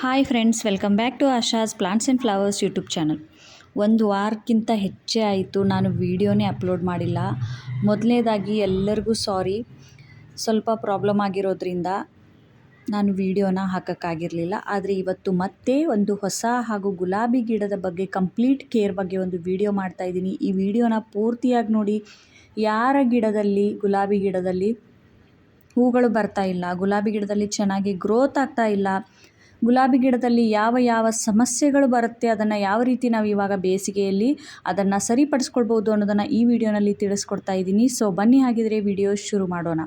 Hi friends, welcome back to Asha's plants and flowers YouTube channel. ಒಂದು ವಾರಕ್ಕಿಂತ ಹೆಚ್ಚೇ ಆಯಿತು ನಾನು ವೀಡಿಯೋನೇ ಅಪ್ಲೋಡ್ ಮಾಡಿಲ್ಲ. ಮೊದಲನೇದಾಗಿ ಎಲ್ಲರಿಗೂ ಸಾರಿ. ಸ್ವಲ್ಪ ಪ್ರಾಬ್ಲಮ್ ಆಗಿರೋದ್ರಿಂದ ನಾನು ವೀಡಿಯೋನ ಹಾಕೋಕ್ಕಾಗಿರಲಿಲ್ಲ. ಆದರೆ ಇವತ್ತು ಮತ್ತೆ ಒಂದು ಹೊಸ ಹಾಗೂ ಗುಲಾಬಿ ಗಿಡದ ಬಗ್ಗೆ ಕಂಪ್ಲೀಟ್ ಕೇರ್ ಬಗ್ಗೆ ಒಂದು ವೀಡಿಯೋ ಮಾಡ್ತಾಯಿದ್ದೀನಿ ಈ ವಿಡಿಯೋನ ಪೂರ್ತಿಯಾಗಿ ನೋಡಿ. ಯಾರ ಗಿಡದಲ್ಲಿ, ಗುಲಾಬಿ ಗಿಡದಲ್ಲಿ ಹೂಗಳು ಬರ್ತಾ ಇಲ್ಲ, ಗುಲಾಬಿ ಗಿಡದಲ್ಲಿ ಚೆನ್ನಾಗಿ ಗ್ರೋತ್ ಆಗ್ತಾ ಇಲ್ಲ ಗುಲಾಬಿ ಗಿಡದಲ್ಲಿ ಯಾವ ಯಾವ ಸಮಸ್ಯೆಗಳು ಬರುತ್ತೆ, ಅದನ್ನು ಯಾವ ರೀತಿ ನಾವು ಇವಾಗ ಬೇಸಿಗೆಯಲ್ಲಿ ಅದನ್ನು ಸರಿಪಡಿಸ್ಕೊಳ್ಬೋದು ಅನ್ನೋದನ್ನು ಈ ವಿಡಿಯೋನಲ್ಲಿ ತಿಳಿಸ್ಕೊಡ್ತಾ ಇದ್ದೀನಿ. ಸೊ ಬನ್ನಿ ಹಾಗಿದ್ರೆ ವಿಡಿಯೋ ಶುರು ಮಾಡೋಣ.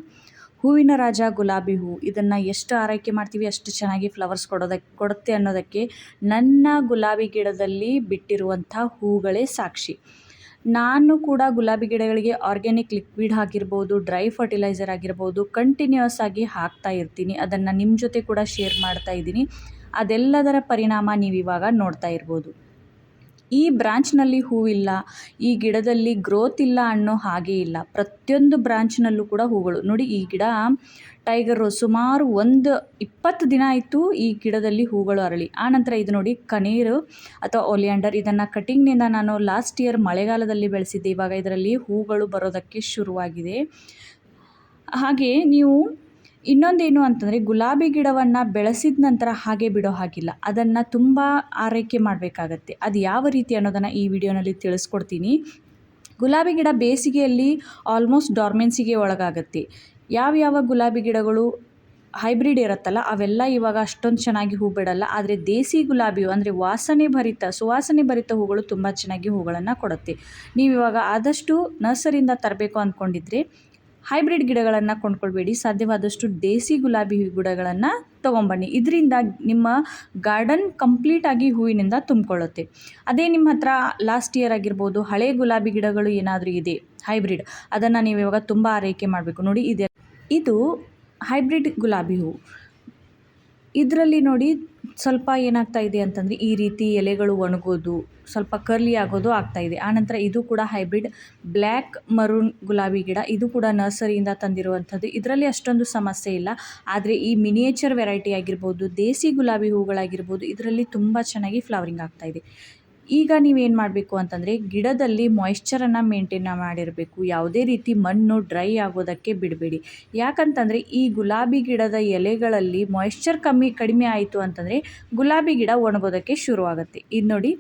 ಹೂವಿನ ರಾಜ ಗುಲಾಬಿ ಹೂ, ಇದನ್ನು ಎಷ್ಟು ಆರೈಕೆ ಮಾಡ್ತೀವಿ, ಅಷ್ಟು ಚೆನ್ನಾಗಿ ಫ್ಲವರ್ಸ್ ಕೊಡೋದಕ್ಕೆ ಕೊಡುತ್ತೆ ಅನ್ನೋದಕ್ಕೆ ನನ್ನ ಗುಲಾಬಿ ಗಿಡದಲ್ಲಿ ಬಿಟ್ಟಿರುವಂಥ ಹೂಗಳೇ ಸಾಕ್ಷಿ. ನಾನು ಕೂಡ ಗುಲಾಬಿ ಗಿಡಗಳಿಗೆ ಆರ್ಗ್ಯಾನಿಕ್ ಲಿಕ್ವಿಡ್ ಆಗಿರ್ಬೋದು ಡ್ರೈ ಫರ್ಟಿಲೈಸರ್ ಆಗಿರ್ಬೋದು ಕಂಟಿನ್ಯೂಸ್ ಆಗಿ ಹಾಕ್ತಾ ಇರ್ತೀನಿ. ಅದನ್ನು ನಿಮ್ಮ ಜೊತೆ ಕೂಡ ಶೇರ್ ಮಾಡ್ತಾ ಇದ್ದೀನಿ. ಅದೆಲ್ಲದರ ಪರಿಣಾಮ ನೀವು ಇವಾಗ ನೋಡ್ತಾ ಇರ್ಬೋದು. ಈ ಬ್ರಾಂಚ್ನಲ್ಲಿ ಹೂವಿಲ್ಲ, ಈ ಗಿಡದಲ್ಲಿ ಗ್ರೋತ್ ಇಲ್ಲ ಅನ್ನೋ ಹಾಗೆ ಇಲ್ಲ. ಪ್ರತಿಯೊಂದು ಬ್ರಾಂಚ್ನಲ್ಲೂ ಕೂಡ ಹೂಗಳು ನೋಡಿ, ಈ ಗಿಡ ಟೈಗರು ಸುಮಾರು ಒಂದು ಇಪ್ಪತ್ತು ದಿನ ಆಯಿತು ಈ ಗಿಡದಲ್ಲಿ ಹೂಗಳು ಅರಳಿ. ಆನಂತರ ಇದು ನೋಡಿ ಕನೀರು ಅಥವಾ ಒಲಿಯಾಂಡರ್. ಇದನ್ನು ಕಟಿಂಗ್ನಿಂದ ನಾನು ಲಾಸ್ಟ್ ಇಯರ್ ಮಳೆಗಾಲದಲ್ಲಿ ಬೆಳೆಸಿದ್ದೆ. ಇವಾಗ ಇದರಲ್ಲಿ ಹೂಗಳು ಬರೋದಕ್ಕೆ ಶುರುವಾಗಿದೆ. ಹಾಗೆ ನೀವು ಇನ್ನೊಂದೇನು ಅಂತಂದರೆ ಗುಲಾಬಿ ಗಿಡವನ್ನು ಬೆಳೆಸಿದ ನಂತರ ಹಾಗೆ ಬಿಡೋ ಹಾಗಿಲ್ಲ. ಅದನ್ನು ತುಂಬ ಆರೈಕೆ ಮಾಡಬೇಕಾಗತ್ತೆ. ಅದು ಯಾವ ರೀತಿ ಅನ್ನೋದನ್ನು ಈ ವಿಡಿಯೋನಲ್ಲಿ ತಿಳಿಸ್ಕೊಡ್ತೀನಿ. ಗುಲಾಬಿ ಗಿಡ ಬೇಸಿಗೆಯಲ್ಲಿ ಆಲ್ಮೋಸ್ಟ್ ಡಾರ್ಮೆನ್ಸಿಗೆ ಒಳಗಾಗತ್ತೆ. ಯಾವ್ಯಾವ ಯಾವ ಗುಲಾಬಿ ಗಿಡಗಳು ಹೈಬ್ರಿಡ್ ಇರುತ್ತಲ್ಲ, ಅವೆಲ್ಲ ಇವಾಗ ಅಷ್ಟೊಂದು ಚೆನ್ನಾಗಿ ಹೂ ಬಿಡಲ್ಲ. ಆದರೆ ದೇಸಿ ಗುಲಾಬಿ ಅಂದರೆ ವಾಸನೆ ಭರಿತ, ಸುವಾಸನೆ ಭರಿತ ಹೂಗಳು ತುಂಬ ಚೆನ್ನಾಗಿ ಹೂಗಳನ್ನು ಕೊಡುತ್ತೆ. ನೀವು ಇವಾಗ ಆದಷ್ಟು ನರ್ಸರಿಯಿಂದ ತರಬೇಕು ಅಂದ್ಕೊಂಡಿದ್ರೆ ಹೈಬ್ರಿಡ್ ಗಿಡಗಳನ್ನು ಕೊಂಡ್ಕೊಳ್ಬೇಡಿ. ಸಾಧ್ಯವಾದಷ್ಟು ದೇಸಿ ಗುಲಾಬಿ ಗಿಡಗಳನ್ನು ತೊಗೊಂಬನ್ನಿ. ಇದರಿಂದ ನಿಮ್ಮ ಗಾರ್ಡನ್ ಕಂಪ್ಲೀಟಾಗಿ ಹೂವಿನಿಂದ ತುಂಬಿಕೊಳ್ಳುತ್ತೆ. ಅದೇ ನಿಮ್ಮ ಹತ್ರ ಲಾಸ್ಟ್ ಇಯರ್ ಆಗಿರ್ಬೋದು ಹಳೆ ಗುಲಾಬಿ ಗಿಡಗಳು ಏನಾದರೂ ಇದೆ, ಹೈಬ್ರಿಡ್, ಅದನ್ನು ನೀವು ಇವಾಗ ತುಂಬ ಆರೈಕೆ ಮಾಡಬೇಕು. ನೋಡಿ, ಇದೆ. ಇದು ಹೈಬ್ರಿಡ್ ಗುಲಾಬಿ ಹೂವು ಇದರಲ್ಲಿ ನೋಡಿ ಸ್ವಲ್ಪ ಏನಾಗ್ತಾ ಇದೆ ಅಂತಂದರೆ ಈ ರೀತಿ ಎಲೆಗಳು ಒಣಗೋದು, ಸ್ವಲ್ಪ ಕರ್ಲಿ ಆಗೋದು ಆಗ್ತಾ ಇದೆ. ಆನಂತರ ಇದು ಕೂಡ ಹೈಬ್ರಿಡ್ ಬ್ಲ್ಯಾಕ್ ಮರೂನ್ ಗುಲಾಬಿ ಗಿಡ. ಇದು ಕೂಡ ನರ್ಸರಿಯಿಂದ ತಂದಿರುವಂಥದ್ದು. ಇದರಲ್ಲಿ ಅಷ್ಟೊಂದು ಸಮಸ್ಯೆ ಇಲ್ಲ. ಆದರೆ ಈ ಮಿನಿಯೇಚರ್ ವೆರೈಟಿ ಆಗಿರ್ಬೋದು, ದೇಸಿ ಗುಲಾಬಿ ಹೂಗಳಾಗಿರ್ಬೋದು, ಇದರಲ್ಲಿ ತುಂಬ ಚೆನ್ನಾಗಿ ಫ್ಲವರಿಂಗ್ ಆಗ್ತಾ ಇದೆ. ಈಗ ನೀವೇನು ಮಾಡಬೇಕು ಅಂತಂದರೆ ಗಿಡದಲ್ಲಿ ಮಾಯಿಶ್ಚರನ್ನು ಮೇಂಟೈನ್ ಮಾಡಿರಬೇಕು. ಯಾವುದೇ ರೀತಿ ಮಣ್ಣು ಡ್ರೈ ಆಗೋದಕ್ಕೆ ಬಿಡಬೇಡಿ. ಯಾಕಂತಂದರೆ ಈ ಗುಲಾಬಿ ಗಿಡದ ಎಲೆಗಳಲ್ಲಿ ಮಾಯಿಶ್ಚರ್ ಕಮ್ಮಿ ಕಡಿಮೆ ಆಯಿತು ಅಂತಂದರೆ ಗುಲಾಬಿ ಗಿಡ ಒಣಗೋದಕ್ಕೆ ಶುರುವಾಗುತ್ತೆ. ಇದು ನೋಡಿ,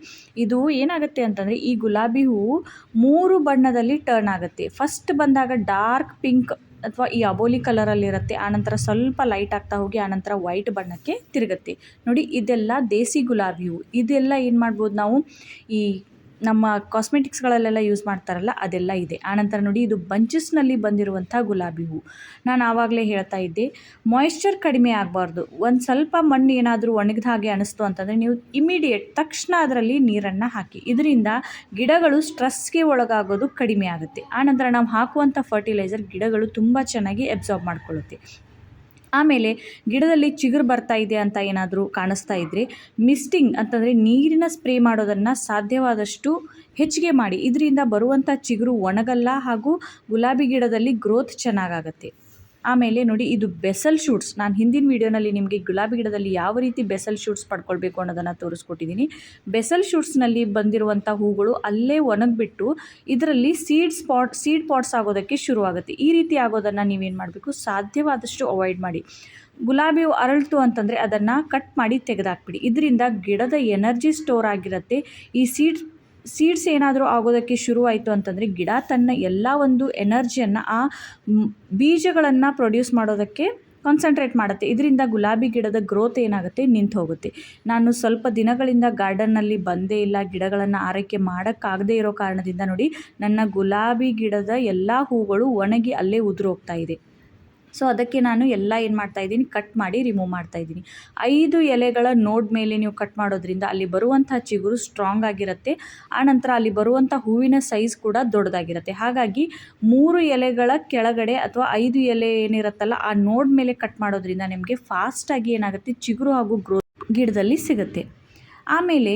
ಇದು ಏನಾಗುತ್ತೆ ಅಂತಂದರೆ ಈ ಗುಲಾಬಿ ಹೂವು ಮೂರು ಬಣ್ಣದಲ್ಲಿ ಟರ್ನ್ ಆಗುತ್ತೆ. ಫಸ್ಟ್ ಬಂದಾಗ ಡಾರ್ಕ್ ಪಿಂಕ್ ಅಥವಾ ಈ ಅಬೋಲಿ ಕಲರಲ್ಲಿರುತ್ತೆ ಆನಂತರ ಸ್ವಲ್ಪ ಲೈಟ್ ಆಗ್ತಾ ಹೋಗಿ ಆನಂತರ ವೈಟ್ ಬಣ್ಣಕ್ಕೆ ತಿರುಗುತ್ತೆ. ನೋಡಿ, ಇದೆಲ್ಲ ದೇಸಿ ಗುಲಾಬಿ ಹೂವು ಇದೆಲ್ಲ ಏನು ಮಾಡ್ಬೋದು ನಾವು? ಈ ನಮ್ಮ ಕಾಸ್ಮೆಟಿಕ್ಸ್ಗಳಲ್ಲೆಲ್ಲ ಯೂಸ್ ಮಾಡ್ತಾರಲ್ಲ, ಅದೆಲ್ಲ ಇದೆ. ಆನಂತರ ನೋಡಿ, ಇದು ಬಂಚಸ್ನಲ್ಲಿ ಬಂದಿರುವಂಥ ಗುಲಾಬಿ ಹೂವು ನಾನು ಆವಾಗಲೇ ಹೇಳ್ತಾ ಇದ್ದೆ ಮಾಯಿಶ್ಚರ್ ಕಡಿಮೆ ಆಗಬಾರ್ದು. ಒಂದು ಸ್ವಲ್ಪ ಮಣ್ಣು ಏನಾದರೂ ಒಣಗಿದ ಹಾಗೆ ಅನಿಸ್ತು ಅಂತಂದರೆ, ನೀವು ಇಮಿಡಿಯೇಟ್ ತಕ್ಷಣ ಅದರಲ್ಲಿ ನೀರನ್ನು ಹಾಕಿ. ಇದರಿಂದ ಗಿಡಗಳು ಸ್ಟ್ರೆಸ್ಗೆ ಒಳಗಾಗೋದು ಕಡಿಮೆ ಆಗುತ್ತೆ. ಆನಂತರ ನಾವು ಹಾಕುವಂಥ ಫರ್ಟಿಲೈಸರ್ ಗಿಡಗಳು ತುಂಬ ಚೆನ್ನಾಗಿ ಅಬ್ಸಾರ್ಬ್ ಮಾಡ್ಕೊಳ್ಳುತ್ತೆ. ಆಮೇಲೆ ಗಿಡದಲ್ಲಿ ಚಿಗುರು ಬರ್ತಾ ಇದೆ ಅಂತ ಏನಾದರೂ ಕಾಣಿಸ್ತಾ ಇದ್ದರೆ ಮಿಸ್ಟಿಂಗ್ ಅಂತಂದರೆ ನೀರಿನ ಸ್ಪ್ರೇ ಮಾಡೋದನ್ನು ಸಾಧ್ಯವಾದಷ್ಟು ಹೆಚ್ಚಿಗೆ ಮಾಡಿ. ಇದರಿಂದ ಬರುವಂಥ ಚಿಗುರು ಒಣಗಲ್ಲ ಹಾಗೂ ಗುಲಾಬಿ ಗಿಡದಲ್ಲಿ ಗ್ರೋತ್ ಚೆನ್ನಾಗಾಗತ್ತೆ. ಆಮೇಲೆ ನೋಡಿ, ಇದು ಬೆಸಲ್ ಶೂಟ್ಸ್. ನಾನು ಹಿಂದಿನ ವೀಡಿಯೋನಲ್ಲಿ ನಿಮಗೆ ಗುಲಾಬಿ ಗಿಡದಲ್ಲಿ ಯಾವ ರೀತಿ ಬೆಸಲ್ ಶೂಟ್ಸ್ ಪಡ್ಕೊಳ್ಬೇಕು ಅನ್ನೋದನ್ನು ತೋರಿಸ್ಕೊಟ್ಟಿದ್ದೀನಿ ಬೆಸಲ್ ಶೂಟ್ಸ್ನಲ್ಲಿ ಬಂದಿರುವಂಥ ಹೂಗಳು ಅಲ್ಲೇ ಒಣಗಿಬಿಟ್ಟು ಇದರಲ್ಲಿ ಸೀಡ್ ಸ್ಪಾಟ್, ಸೀಡ್ ಪಾಟ್ಸ್ ಆಗೋದಕ್ಕೆ ಶುರುವಾಗುತ್ತೆ. ಈ ರೀತಿ ಆಗೋದನ್ನು ನೀವೇನು ಮಾಡಬೇಕು? ಸಾಧ್ಯವಾದಷ್ಟು ಅವಾಯ್ಡ್ ಮಾಡಿ. ಗುಲಾಬಿ ಅರಳ್ತು ಅಂತಂದರೆ ಅದನ್ನು ಕಟ್ ಮಾಡಿ ತೆಗೆದಾಕ್ಬಿಡಿ. ಇದರಿಂದ ಗಿಡದ ಎನರ್ಜಿ ಸ್ಟೋರ್ ಆಗಿರುತ್ತೆ. ಈ ಸೀಡ್ ಸೀಡ್ಸ್ ಏನಾದರೂ ಆಗೋದಕ್ಕೆ ಶುರುವಾಯಿತು ಅಂತಂದರೆ ಗಿಡ ತನ್ನ ಎಲ್ಲ ಒಂದು ಎನರ್ಜಿಯನ್ನು ಆ ಬೀಜಗಳನ್ನು ಪ್ರೊಡ್ಯೂಸ್ ಮಾಡೋದಕ್ಕೆ ಕಾನ್ಸಂಟ್ರೇಟ್ ಮಾಡುತ್ತೆ. ಇದರಿಂದ ಗುಲಾಬಿ ಗಿಡದ ಗ್ರೋತ್ ಏನಾಗುತ್ತೆ? ನಿಂತು ಹೋಗುತ್ತೆ. ನಾನು ಸ್ವಲ್ಪ ದಿನಗಳಿಂದ ಗಾರ್ಡನ್ನಲ್ಲಿ ಬಂದೇ ಇಲ್ಲ, ಗಿಡಗಳನ್ನು ಆರೈಕೆ ಮಾಡೋಕ್ಕಾಗದೇ ಇರೋ ಕಾರಣದಿಂದ ನೋಡಿ ನನ್ನ ಗುಲಾಬಿ ಗಿಡದ ಎಲ್ಲ ಹೂಗಳು ಒಣಗಿ ಅಲ್ಲೇ ಉದುರೋಗ್ತಾ ಇದೆ. ಸೊ ಅದಕ್ಕೆ ನಾನು ಎಲ್ಲ ಏನು ಮಾಡ್ತಾ ಇದ್ದೀನಿ ಕಟ್ ಮಾಡಿ ರಿಮೂವ್ ಮಾಡ್ತಾ ಇದ್ದೀನಿ. ಐದು ಎಲೆಗಳ ನೋಡ್ ಮೇಲೆ ನೀವು ಕಟ್ ಮಾಡೋದ್ರಿಂದ ಅಲ್ಲಿ ಬರುವಂಥ ಚಿಗುರು ಸ್ಟ್ರಾಂಗ್ ಆಗಿರುತ್ತೆ. ಆನಂತರ ಅಲ್ಲಿ ಬರುವಂಥ ಹೂವಿನ ಸೈಜ್ ಕೂಡ ದೊಡ್ಡದಾಗಿರುತ್ತೆ. ಹಾಗಾಗಿ ಮೂರು ಎಲೆಗಳ ಕೆಳಗಡೆ ಅಥವಾ ಐದು ಎಲೆ ಏನಿರುತ್ತಲ್ಲ, ಆ ನೋಡ್ ಮೇಲೆ ಕಟ್ ಮಾಡೋದ್ರಿಂದ ನಿಮಗೆ ಫಾಸ್ಟಾಗಿ ಏನಾಗುತ್ತೆ, ಚಿಗುರು ಹಾಗೂ ಗ್ರೋ ಗಿಡದಲ್ಲಿ ಸಿಗುತ್ತೆ. ಆಮೇಲೆ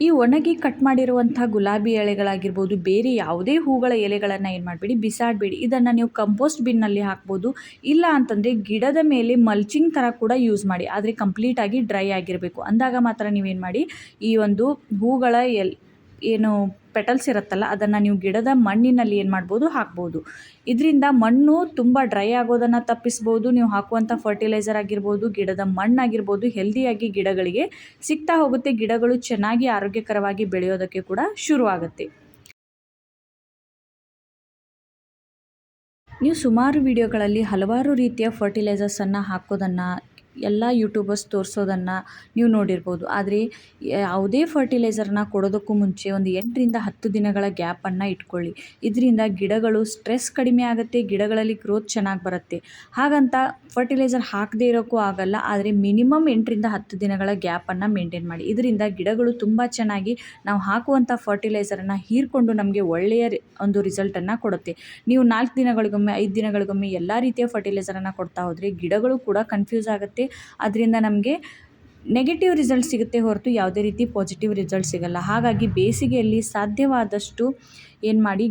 ಈ ಒಣಗಿ ಕಟ್ ಮಾಡಿರುವಂಥ ಗುಲಾಬಿ ಎಲೆಗಳಾಗಿರ್ಬೋದು, ಬೇರೆ ಯಾವುದೇ ಹೂಗಳ ಎಲೆಗಳನ್ನು ಏನು ಮಾಡಬೇಡಿ, ಬಿಸಾಡಬೇಡಿ. ಇದನ್ನು ನೀವು ಕಂಪೋಸ್ಟ್ ಬಿನ್ನಲ್ಲಿ ಹಾಕ್ಬೋದು. ಇಲ್ಲ ಅಂತಂದರೆ ಗಿಡದ ಮೇಲೆ ಮಲ್ಚಿಂಗ್ ಥರ ಕೂಡ ಯೂಸ್ ಮಾಡಿ. ಆದರೆ ಕಂಪ್ಲೀಟಾಗಿ ಡ್ರೈ ಆಗಿರಬೇಕು. ಅಂದಾಗ ಮಾತ್ರ ನೀವೇನು ಮಾಡಿ, ಈ ಒಂದು ಹೂಗಳ ಎಲ್ ಏನು ಪೆಟಲ್ಸ್ ಇರುತ್ತಲ್ಲ, ಅದನ್ನು ನೀವು ಗಿಡದ ಮಣ್ಣಿನಲ್ಲಿ ಏನು ಮಾಡ್ಬೋದು, ಹಾಕ್ಬೋದು. ಇದರಿಂದ ಮಣ್ಣು ತುಂಬ ಡ್ರೈ ಆಗೋದನ್ನು ತಪ್ಪಿಸ್ಬೋದು, ನೀವು ಹಾಕುವಂಥ ಫರ್ಟಿಲೈಸರ್ ಆಗಿರ್ಬೋದು, ಗಿಡದ ಮಣ್ಣಾಗಿರ್ಬೋದು, ಹೆಲ್ದಿಯಾಗಿ ಗಿಡಗಳಿಗೆ ಸಿಗ್ತಾ ಹೋಗುತ್ತೆ, ಗಿಡಗಳು ಚೆನ್ನಾಗಿ ಆರೋಗ್ಯಕರವಾಗಿ ಬೆಳೆಯೋದಕ್ಕೆ ಕೂಡ ಶುರುವಾಗುತ್ತೆ. ನೀವು ಸುಮಾರು ವಿಡಿಯೋಗಳಲ್ಲಿ ಹಲವಾರು ರೀತಿಯ ಫರ್ಟಿಲೈಸರ್ಸನ್ನು ಹಾಕೋದನ್ನು ಎಲ್ಲ ಯೂಟ್ಯೂಬರ್ಸ್ ತೋರಿಸೋದನ್ನು ನೀವು ನೋಡಿರ್ಬೋದು. ಆದರೆ ಯಾವುದೇ ಫರ್ಟಿಲೈಸರ್ನ ಕೊಡೋದಕ್ಕೂ ಮುಂಚೆ ಒಂದು ಎಂಟರಿಂದ ಹತ್ತು ದಿನಗಳ ಗ್ಯಾಪನ್ನು ಇಟ್ಕೊಳ್ಳಿ. ಇದರಿಂದ ಗಿಡಗಳು ಸ್ಟ್ರೆಸ್ ಕಡಿಮೆ ಆಗುತ್ತೆ, ಗಿಡಗಳಲ್ಲಿ ಗ್ರೋತ್ ಚೆನ್ನಾಗಿ ಬರುತ್ತೆ. ಹಾಗಂತ ಫರ್ಟಿಲೈಸರ್ ಹಾಕದೇ ಇರೋಕ್ಕೂ ಆಗಲ್ಲ, ಆದರೆ ಮಿನಿಮಮ್ ಎಂಟರಿಂದ ಹತ್ತು ದಿನಗಳ ಗ್ಯಾಪನ್ನು ಮೇಂಟೈನ್ ಮಾಡಿ. ಇದರಿಂದ ಗಿಡಗಳು ತುಂಬ ಚೆನ್ನಾಗಿ ನಾವು ಹಾಕುವಂಥ ಫರ್ಟಿಲೈಸರನ್ನು ಹೀರ್ಕೊಂಡು ನಮಗೆ ಒಳ್ಳೆಯ ಒಂದು ರಿಸಲ್ಟನ್ನು ಕೊಡುತ್ತೆ. ನೀವು ನಾಲ್ಕು ದಿನಗಳಿಗೊಮ್ಮೆ, ಐದು ದಿನಗಳಿಗೊಮ್ಮೆ ಎಲ್ಲ ರೀತಿಯ ಫರ್ಟಿಲೈಸರನ್ನು ಕೊಡ್ತಾ ಹೋದರೆ ಗಿಡಗಳು ಕೂಡ ಕನ್ಫ್ಯೂಸ್ ಆಗುತ್ತೆ ಅದರಿಂದ ನಮಗೆ ನೆಗೆಟಿವ್ ರಿಸಲ್ಟ್ ಸಿಗುತ್ತೆ ಹೊರತು ಯಾವುದೇ ರೀತಿ ಪಾಸಿಟಿವ್ ರಿಸಲ್ಟ್ ಸಿಗಲ್ಲ. ಹಾಗಾಗಿ ಬೇಸಿಗೆಯಲ್ಲಿ ಸಾಧ್ಯವಾದಷ್ಟು ಏನು ಮಾಡಿ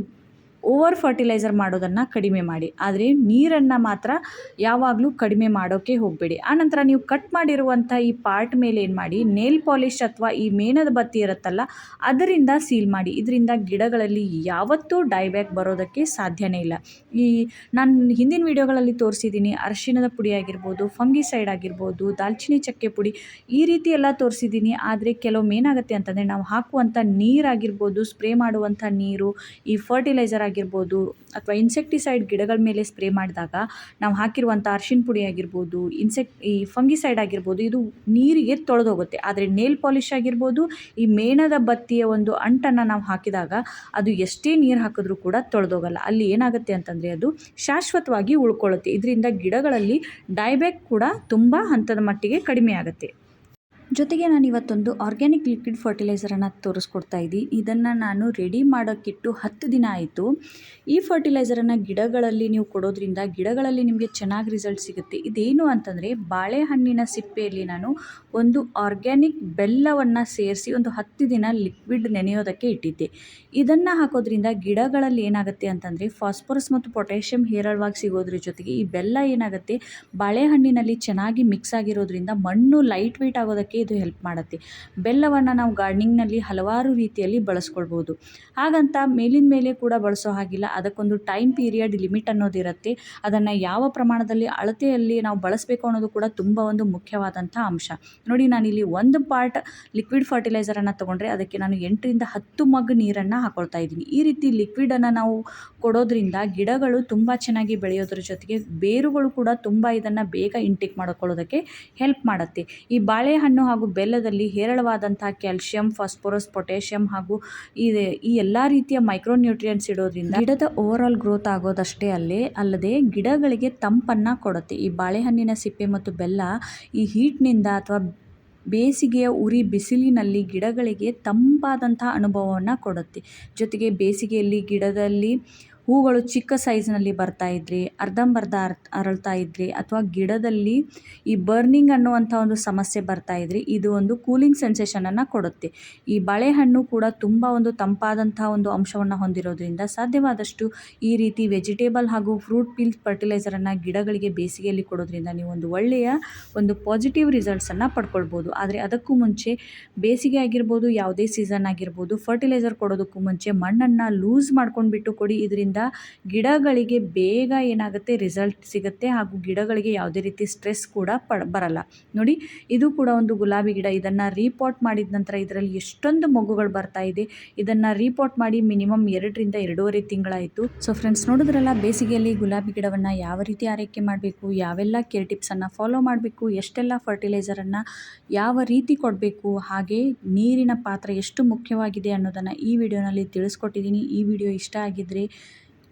ಓವರ್ ಫರ್ಟಿಲೈಸರ್ ಮಾಡೋದನ್ನು ಕಡಿಮೆ ಮಾಡಿ. ಆದರೆ ನೀರನ್ನು ಮಾತ್ರ ಯಾವಾಗಲೂ ಕಡಿಮೆ ಮಾಡೋಕ್ಕೆ ಹೋಗಬೇಡಿ. ಆನಂತರ ನೀವು ಕಟ್ ಮಾಡಿರುವಂಥ ಈ ಪಾರ್ಟ್ ಮೇಲೆ ಏನು ಮಾಡಿ, ನೇಲ್ ಪಾಲಿಶ್ ಅಥವಾ ಈ ಮೇಣದ ಬತ್ತಿ ಇರುತ್ತಲ್ಲ, ಅದರಿಂದ ಸೀಲ್ ಮಾಡಿ. ಇದರಿಂದ ಗಿಡಗಳಲ್ಲಿ ಯಾವತ್ತೂ ಡೈಬ್ಯಾಕ್ ಬರೋದಕ್ಕೆ ಸಾಧ್ಯನೇ ಇಲ್ಲ. ಈ ನಾನು ಹಿಂದಿನ ವಿಡಿಯೋಗಳಲ್ಲಿ ತೋರಿಸಿದ್ದೀನಿ, ಅರಿಶಿಣದ ಪುಡಿ ಆಗಿರ್ಬೋದು, ಫಂಗಿಸೈಡ್ ಆಗಿರ್ಬೋದು ದಾಲ್ಚಿನ್ನಿ ಚಕ್ಕೆ ಪುಡಿ, ಈ ರೀತಿ ಎಲ್ಲ ತೋರಿಸಿದ್ದೀನಿ. ಆದರೆ ಕೆಲವೊಮ್ಮೆ ಏನಾಗುತ್ತೆ ಅಂತಂದರೆ ನಾವು ಹಾಕುವಂಥ ನೀರಾಗಿರ್ಬೋದು ಸ್ಪ್ರೇ ಮಾಡುವಂಥ ನೀರು, ಈ ಫರ್ಟಿಲೈಸರ್ ಅಥವಾ ಇನ್ಸೆಕ್ಟಿಸೈಡ್ ಗಿಡಗಳ ಮೇಲೆ ಸ್ಪ್ರೇ ಮಾಡಿದಾಗ ನಾವು ಹಾಕಿರುವಂಥ ಅರ್ಶಿನ ಪುಡಿ ಆಗಿರ್ಬೋದು ಇನ್ಸೆಕ್ಟ್ ಈ ಫಂಗಿಸೈಡ್ ಆಗಿರ್ಬೋದು, ಇದು ನೀರಿಗೆ ತೊಳೆದೋಗುತ್ತೆ. ಆದರೆ ನೇಲ್ ಪಾಲಿಷ್ ಆಗಿರ್ಬೋದು, ಈ ಮೇಣದ ಬತ್ತಿಯ ಒಂದು ಅಂಟನ್ನು ನಾವು ಹಾಕಿದಾಗ ಅದು ಎಷ್ಟೇ ನೀರು ಹಾಕಿದ್ರೂ ಕೂಡ ತೊಳೆದೋಗಲ್ಲ. ಅಲ್ಲಿ ಏನಾಗುತ್ತೆ ಅಂತಂದರೆ ಅದು ಶಾಶ್ವತವಾಗಿ ಉಳ್ಕೊಳ್ಳುತ್ತೆ. ಇದರಿಂದ ಗಿಡಗಳಲ್ಲಿ ಡೈಬ್ಯಾಕ್ ಕೂಡ ತುಂಬ ಹಂತದ ಮಟ್ಟಿಗೆ ಕಡಿಮೆ ಆಗುತ್ತೆ ಜೊತೆಗೆ ನಾನು ಇವತ್ತೊಂದು ಆರ್ಗ್ಯಾನಿಕ್ ಲಿಕ್ವಿಡ್ ಫರ್ಟಿಲೈಸರನ್ನು ತೋರಿಸ್ಕೊಡ್ತಾ ಇದ್ದೀನಿ. ಇದನ್ನು ನಾನು ರೆಡಿ ಮಾಡೋಕ್ಕಿಟ್ಟು ಹತ್ತು ದಿನ ಆಯಿತು. ಈ ಫರ್ಟಿಲೈಸರನ್ನು ಗಿಡಗಳಲ್ಲಿ ನೀವು ಕೊಡೋದ್ರಿಂದ ಗಿಡಗಳಲ್ಲಿ ನಿಮಗೆ ಚೆನ್ನಾಗಿ ರಿಸಲ್ಟ್ ಸಿಗುತ್ತೆ. ಇದೇನು ಅಂತಂದರೆ ಬಾಳೆಹಣ್ಣಿನ ಸಿಪ್ಪೆಯಲ್ಲಿ ನಾನು ಒಂದು ಆರ್ಗ್ಯಾನಿಕ್ ಬೆಲ್ಲವನ್ನು ಸೇರಿಸಿ ಒಂದು ಹತ್ತು ದಿನ ಲಿಕ್ವಿಡ್ ನೆನೆಯೋದಕ್ಕೆ ಇಟ್ಟಿದ್ದೆ. ಇದನ್ನು ಹಾಕೋದ್ರಿಂದ ಗಿಡಗಳಲ್ಲಿ ಏನಾಗುತ್ತೆ ಅಂತಂದರೆ ಫಾಸ್ಫರಸ್ ಮತ್ತು ಪೊಟ್ಯಾಷಿಯಂ ಹೇರಳವಾಗಿ ಸಿಗೋದ್ರ ಜೊತೆಗೆ ಈ ಬೆಲ್ಲ ಏನಾಗುತ್ತೆ, ಬಾಳೆಹಣ್ಣಿನಲ್ಲಿ ಚೆನ್ನಾಗಿ ಮಿಕ್ಸ್ ಆಗಿರೋದ್ರಿಂದ ಮಣ್ಣು ಲೈಟ್ ವೆಯ್ಟ್ ಆಗೋದಕ್ಕೆ ಇದು ಹೆಲ್ಪ್ ಮಾಡುತ್ತೆ. ಬೆಲ್ಲವನ್ನು ನಾವು ಗಾರ್ಡ್ನಿಂಗ್ನಲ್ಲಿ ಹಲವಾರು ರೀತಿಯಲ್ಲಿ ಬಳಸ್ಕೊಳ್ಬೋದು. ಹಾಗಂತ ಮೇಲಿನ ಮೇಲೆ ಕೂಡ ಬಳಸೋ ಹಾಗಿಲ್ಲ. ಅದಕ್ಕೊಂದು ಟೈಮ್ ಪೀರಿಯಡ್ ಲಿಮಿಟ್ ಅನ್ನೋದಿರುತ್ತೆ ಅದನ್ನು ಯಾವ ಪ್ರಮಾಣದಲ್ಲಿ ಅಳತೆಯಲ್ಲಿ ನಾವು ಬಳಸಬೇಕು ಅನ್ನೋದು ಕೂಡ ತುಂಬ ಒಂದು ಮುಖ್ಯವಾದಂಥ ಅಂಶ. ನೋಡಿ, ನಾನಿಲ್ಲಿ ಒಂದು ಪಾರ್ಟ್ ಲಿಕ್ವಿಡ್ ಫರ್ಟಿಲೈಸರನ್ನು ತೊಗೊಂಡ್ರೆ ಅದಕ್ಕೆ ನಾನು ಎಂಟರಿಂದ ಹತ್ತು ಮಗ್ ನೀರನ್ನು ಹಾಕೊಳ್ತಾ ಇದ್ದೀನಿ. ಈ ರೀತಿ ಲಿಕ್ವಿಡನ್ನು ನಾವು ಕೊಡೋದ್ರಿಂದ ಗಿಡಗಳು ತುಂಬ ಚೆನ್ನಾಗಿ ಬೆಳೆಯೋದ್ರ ಜೊತೆಗೆ ಬೇರುಗಳು ಕೂಡ ತುಂಬ ಇದನ್ನು ಬೇಗ ಇಂಟೇಕ್ ಮಾಡಿಕೊಳ್ಳೋದಕ್ಕೆ ಹೆಲ್ಪ್ ಮಾಡುತ್ತೆ. ಈ ಬಾಳೆಹಣ್ಣು ಹಾಗೂ ಬೆಲ್ಲದಲ್ಲಿ ಹೇರಳವಾದಂತಹ ಕ್ಯಾಲ್ಶಿಯಂ ಫಾಸ್ಫೋರಸ್, ಪೊಟ್ಯಾಷಿಯಂ ಹಾಗೂ ಈ ಈ ಎಲ್ಲ ರೀತಿಯ ಮೈಕ್ರೋನ್ಯೂಟ್ರಿಯೆಂಟ್ಸ್ ಇಡೋದ್ರಿಂದ ಗಿಡದ ಓವರ್ ಆಲ್ ಗ್ರೋತ್ ಆಗೋದಷ್ಟೇ ಅಲ್ಲೇ ಅಲ್ಲದೆ ಗಿಡಗಳಿಗೆ ತಂಪನ್ನು ಕೊಡುತ್ತೆ. ಈ ಬಾಳೆಹಣ್ಣಿನ ಸಿಪ್ಪೆ ಮತ್ತು ಬೆಲ್ಲ ಈ ಹೀಟ್ನಿಂದ ಅಥವಾ ಬೇಸಿಗೆಯ ಉರಿ ಬಿಸಿಲಿನಲ್ಲಿ ಗಿಡಗಳಿಗೆ ತಂಪಾದಂಥ ಅನುಭವವನ್ನು ಕೊಡುತ್ತೆ. ಜೊತೆಗೆ ಬೇಸಿಗೆಯಲ್ಲಿ ಗಿಡದಲ್ಲಿ ಹೂಗಳು ಚಿಕ್ಕ ಸೈಜ್ನಲ್ಲಿ ಬರ್ತಾ ಇದ್ದರೆ ಅರ್ಧಂಬರ್ಧ ಅರ್, ಅರಳ್ತಾ ಇದ್ರಿ ಅಥವಾ ಗಿಡದಲ್ಲಿ ಈ ಬರ್ನಿಂಗ್ ಅನ್ನುವಂಥ ಒಂದು ಸಮಸ್ಯೆ ಬರ್ತಾ ಇದ್ದರೆ ಇದು ಒಂದು ಕೂಲಿಂಗ್ ಸೆನ್ಸೇಷನನ್ನು ಕೊಡುತ್ತೆ. ಈ ಬಾಳೆಹಣ್ಣು ಕೂಡ ತುಂಬ ಒಂದು ತಂಪಾದಂಥ ಒಂದು ಅಂಶವನ್ನು ಹೊಂದಿರೋದ್ರಿಂದ ಸಾಧ್ಯವಾದಷ್ಟು ಈ ರೀತಿ ವೆಜಿಟೇಬಲ್ ಹಾಗೂ ಫ್ರೂಟ್ ಪೀಲ್ ಫರ್ಟಿಲೈಸರನ್ನು ಗಿಡಗಳಿಗೆ ಬೇಸಿಗೆಯಲ್ಲಿ ಕೊಡೋದ್ರಿಂದ ನೀವು ಒಂದು ಒಳ್ಳೆಯ ಒಂದು ಪಾಸಿಟಿವ್ ರಿಸಲ್ಟ್ಸನ್ನು ಪಡ್ಕೊಳ್ಬೋದು. ಆದರೆ ಅದಕ್ಕೂ ಮುಂಚೆ ಬೇಸಿಗೆ ಆಗಿರ್ಬೋದು, ಯಾವುದೇ ಸೀಸನ್ ಆಗಿರ್ಬೋದು, ಫರ್ಟಿಲೈಸರ್ ಕೊಡೋದಕ್ಕೂ ಮುಂಚೆ ಮಣ್ಣನ್ನು ಲೂಸ್ ಮಾಡ್ಕೊಂಡ್ಬಿಟ್ಟು ಕೊಡಿ. ಇದರಿಂದ ಗಿಡಗಳಿಗೆ ಬೇಗ ಏನಾಗುತ್ತೆ ರಿಸಲ್ಟ್ ಸಿಗುತ್ತೆ ಹಾಗೂ ಗಿಡಗಳಿಗೆ ಯಾವುದೇ ರೀತಿ ಸ್ಟ್ರೆಸ್ ಕೂಡ ಪಡ್, ಬರಲ್ಲ. ನೋಡಿ, ಇದು ಕೂಡ ಒಂದು ಗುಲಾಬಿ ಗಿಡ. ಇದನ್ನು ರೀಪಾಟ್ ಮಾಡಿದ ನಂತರ ಇದರಲ್ಲಿ ಎಷ್ಟೊಂದು ಮಗುಗಳು ಬರ್ತಾ ಇದೆ. ಇದನ್ನು ರೀಪಾಟ್ ಮಾಡಿ ಮಿನಿಮಮ್ ಎರಡರಿಂದ ಎರಡೂವರೆ ತಿಂಗಳಾಯಿತು. ಸೊ ಫ್ರೆಂಡ್ಸ್ ನೋಡಿದ್ರಲ್ಲ, ಬೇಸಿಗೆಯಲ್ಲಿ ಗುಲಾಬಿ ಗಿಡವನ್ನು ಯಾವ ರೀತಿ ಆರೈಕೆ ಮಾಡಬೇಕು, ಯಾವೆಲ್ಲ ಕೇರ್ ಟಿಪ್ಸನ್ನು ಫಾಲೋ ಮಾಡಬೇಕು, ಎಷ್ಟೆಲ್ಲ ಫರ್ಟಿಲೈಸರನ್ನು ಯಾವ ರೀತಿ ಕೊಡಬೇಕು, ಹಾಗೆ ನೀರಿನ ಪಾತ್ರ ಎಷ್ಟು ಮುಖ್ಯವಾಗಿದೆ ಅನ್ನೋದನ್ನು ಈ ವಿಡಿಯೋನಲ್ಲಿ ತಿಳಿಸ್ಕೊಟ್ಟಿದ್ದೀನಿ. ಈ ವಿಡಿಯೋ ಇಷ್ಟ ಆಗಿದ್ದರೆ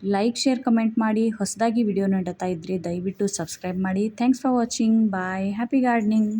ಲೈಕ್ ಶೇರ್ ಕಮೆಂಟ್ ಮಾಡಿ ಹೊಸದಾಗಿ ವಿಡಿಯೋ ನೋಡುತ್ತಾ ಇದ್ದರೆ ದಯವಿಟ್ಟು ಸಬ್ಸ್ಕ್ರೈಬ್ ಮಾಡಿ. Thanks for watching bye happy gardening